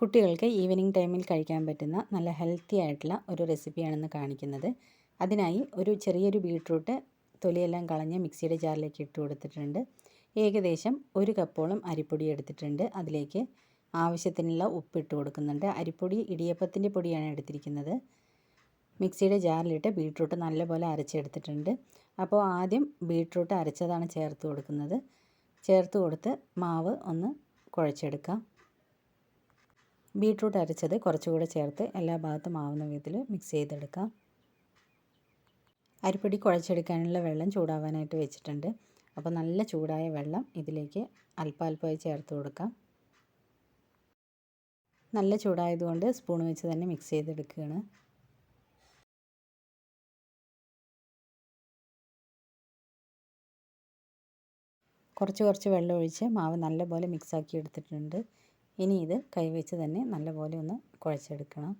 കുട്ടികൾക്ക് ഈവനിങ് ടൈമിൽ കഴിക്കാൻ പറ്റുന്ന നല്ല ഹെൽത്തി ആയിട്ടുള്ള ഒരു റെസിപ്പിയാണെന്ന് കാണിക്കുന്നത്. അതിനായി ഒരു ചെറിയൊരു ബീട്രൂട്ട് തൊലിയെല്ലാം കളഞ്ഞ് മിക്സിയുടെ ജാറിലേക്ക് ഇട്ട് കൊടുത്തിട്ടുണ്ട്. ഏകദേശം ഒരു കപ്പോളം അരിപ്പൊടി എടുത്തിട്ടുണ്ട്. അതിലേക്ക് ആവശ്യത്തിനുള്ള ഉപ്പ് ഇട്ട് കൊടുക്കുന്നുണ്ട്. അരിപ്പൊടി ഇടിയപ്പത്തിന്റെ പൊടിയാണ് എടുത്തിരിക്കുന്നത്. മിക്സിയുടെ ജാറിലിട്ട് ബീട്രൂട്ട് നല്ലപോലെ അരച്ചെടുത്തിട്ടുണ്ട്. അപ്പോൾ ആദ്യം ബീട്രൂട്ട് അരച്ചതാണ് ചേർത്ത് കൊടുക്കുന്നത്. ചേർത്ത് കൊടുത്ത് മാവ് ഒന്ന് കുഴച്ചെടുക്കാം. ബീട്രൂട്ട് അരച്ചത് കുറച്ചുകൂടെ ചേർത്ത് എല്ലാ ഭാഗത്തും ആവുന്ന വിധത്തിൽ മിക്സ് ചെയ്തെടുക്കാം. അരിപ്പൊടി കുഴച്ചെടുക്കാനുള്ള വെള്ളം ചൂടാവാനായിട്ട് വെച്ചിട്ടുണ്ട്. അപ്പോൾ നല്ല ചൂടായ വെള്ളം ഇതിലേക്ക് അല്പാൽപ്പമായി ചേർത്ത് കൊടുക്കാം. നല്ല ചൂടായതുകൊണ്ട് സ്പൂൺ വെച്ച് തന്നെ മിക്സ് ചെയ്തെടുക്കുകയാണ്. കുറച്ച് കുറച്ച് വെള്ളം ഒഴിച്ച് മാവ് നല്ലപോലെ മിക്സാക്കി എടുത്തിട്ടുണ്ട്. ഇനി ഇത് കൈവച്ച് തന്നെ നല്ലപോലെ ഒന്ന് കുഴച്ചെടുക്കണം.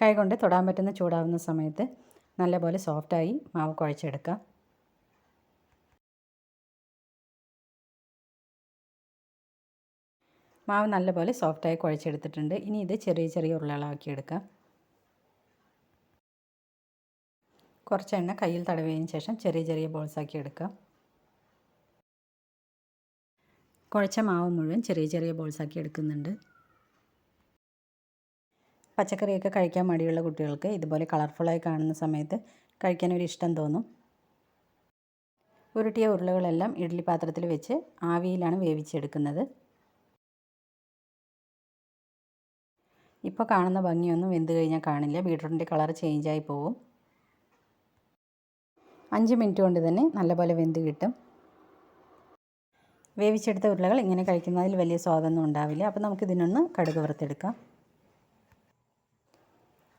കൈ കൊണ്ട് തൊടാൻ പറ്റുന്ന ചൂടാവുന്ന സമയത്ത് നല്ലപോലെ സോഫ്റ്റായി മാവ് കുഴച്ചെടുക്കാം. മാവ് നല്ലപോലെ സോഫ്റ്റായി കുഴച്ചെടുത്തിട്ടുണ്ട്. ഇനി ഇത് ചെറിയ ചെറിയ ഉരുളകളാക്കി എടുക്കാം. കുറച്ച് എണ്ണ കയ്യിൽ തടവിയതിന് ശേഷം ചെറിയ ചെറിയ ബോൾസാക്കി എടുക്കാം. കുഴച്ച മാവ് മുഴുവൻ ചെറിയ ചെറിയ ബോൾസാക്കി എടുക്കുന്നുണ്ട്. പച്ചക്കറിയൊക്കെ കഴിക്കാൻ മടിയുള്ള കുട്ടികൾക്ക് ഇതുപോലെ കളർഫുള്ളായി കാണുന്ന സമയത്ത് കഴിക്കാൻ ഒരു ഇഷ്ടം തോന്നും. ഉരുട്ടിയ ഉരുളകളെല്ലാം ഇഡ്ഡലി പാത്രത്തിൽ വെച്ച് ആവിയിലാണ് വേവിച്ചെടുക്കുന്നത്. ഇപ്പോൾ കാണുന്ന ഭംഗിയൊന്നും വെന്ത് കഴിഞ്ഞാൽ കാണില്ല. ബീട്രൂട്ടിന്റെ കളർ ചേഞ്ചായി പോവും. അഞ്ച് മിനിറ്റ് കൊണ്ട് തന്നെ നല്ലപോലെ വെന്ത് കിട്ടും. വേവിച്ചെടുത്ത ഉരുളകൾ ഇങ്ങനെ കഴിക്കുന്നതിൽ വലിയ സ്വാദൊന്നും ഉണ്ടാവില്ല. അപ്പോൾ നമുക്കിതിനൊന്ന് കടുക് വറുത്തെടുക്കാം.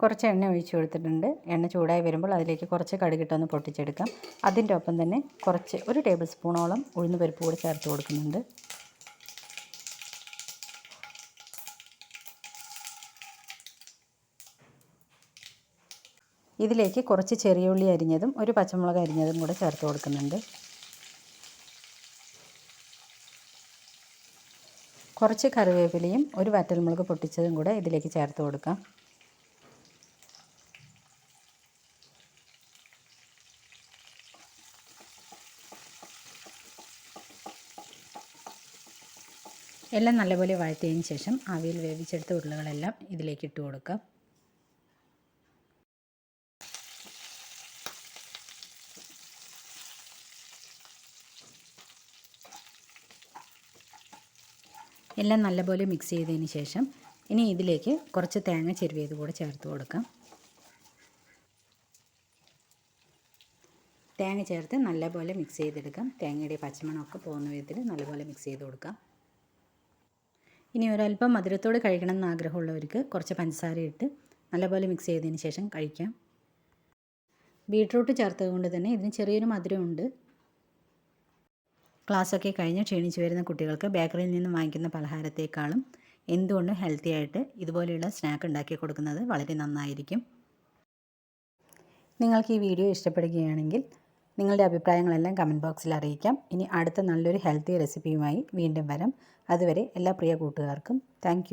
കുറച്ച് എണ്ണ ഒഴിച്ചു കൊടുത്തിട്ടുണ്ട്. എണ്ണ ചൂടായി വരുമ്പോൾ അതിലേക്ക് കുറച്ച് കടുകിട്ടൊന്ന് പൊട്ടിച്ചെടുക്കാം. അതിന്റെ ഒപ്പം തന്നെ കുറച്ച് ഒരു ടേബിൾ സ്പൂണോളം ഉഴുന്ന് പരിപ്പ് കൂടി ചേർത്ത് കൊടുക്കുന്നുണ്ട്. ഇതിലേക്ക് കുറച്ച് ചെറിയ ഉള്ളി അരിഞ്ഞതും ഒരു പച്ചമുളക് അരിഞ്ഞതും കൂടെ ചേർത്ത് കൊടുക്കുന്നുണ്ട്. കുറച്ച് കറിവേപ്പിലയും ഒരു വറ്റൽമുളക് പൊട്ടിച്ചതും കൂടെ ഇതിലേക്ക് ചേർത്ത് കൊടുക്കാം. എല്ലാം നല്ലപോലെ വഴറ്റിയതിന് ശേഷം ആവിയിൽ വേവിച്ചെടുത്ത ഉരുളകളെല്ലാം ഇതിലേക്ക് ഇട്ട് കൊടുക്കാം. എല്ലാം നല്ലപോലെ മിക്സ് ചെയ്തതിന് ശേഷം ഇനി ഇതിലേക്ക് കുറച്ച് തേങ്ങ ചെരുവിയത് കൂടെ ചേർത്ത് കൊടുക്കാം. തേങ്ങ ചേർത്ത് നല്ലപോലെ മിക്സ് ചെയ്തെടുക്കാം. തേങ്ങയുടെ പച്ചമണമൊക്കെ പോകുന്ന വിധത്തിൽ നല്ലപോലെ മിക്സ് ചെയ്ത് കൊടുക്കാം. ഇനി ഒരല്പം മധുരത്തോട് കഴിക്കണം എന്ന് ആഗ്രഹമുള്ളവർക്ക് കുറച്ച് പഞ്ചസാര ഇട്ട് നല്ലപോലെ മിക്സ് ചെയ്തതിന് ശേഷം കഴിക്കാം. ബീട്രൂട്ട് ചേർത്തത് കൊണ്ട് തന്നെ ഇതിന് ചെറിയൊരു മധുരമുണ്ട്. ക്ലാസ്സൊക്കെ കഴിഞ്ഞ് ക്ഷീണിച്ച് വരുന്ന കുട്ടികൾക്ക് ബേക്കറിയിൽ നിന്ന് വാങ്ങിക്കുന്ന പലഹാരത്തേക്കാളും എന്തുകൊണ്ടും ഹെൽത്തി ആയിട്ട് ഇതുപോലെയുള്ള സ്നാക്ക് ഉണ്ടാക്കി കൊടുക്കുന്നത് വളരെ നന്നായിരിക്കും. നിങ്ങൾക്ക് ഈ വീഡിയോ ഇഷ്ടപ്പെടുകയാണെങ്കിൽ നിങ്ങളുടെ അഭിപ്രായങ്ങളെല്ലാം കമന്റ് ബോക്സിൽ അറിയിക്കാം. ഇനി അടുത്ത നല്ലൊരു ഹെൽത്തി റെസിപ്പിയുമായി വീണ്ടും വരാം. അതുവരെ എല്ലാ പ്രിയ കൂട്ടുകാർക്കും താങ്ക്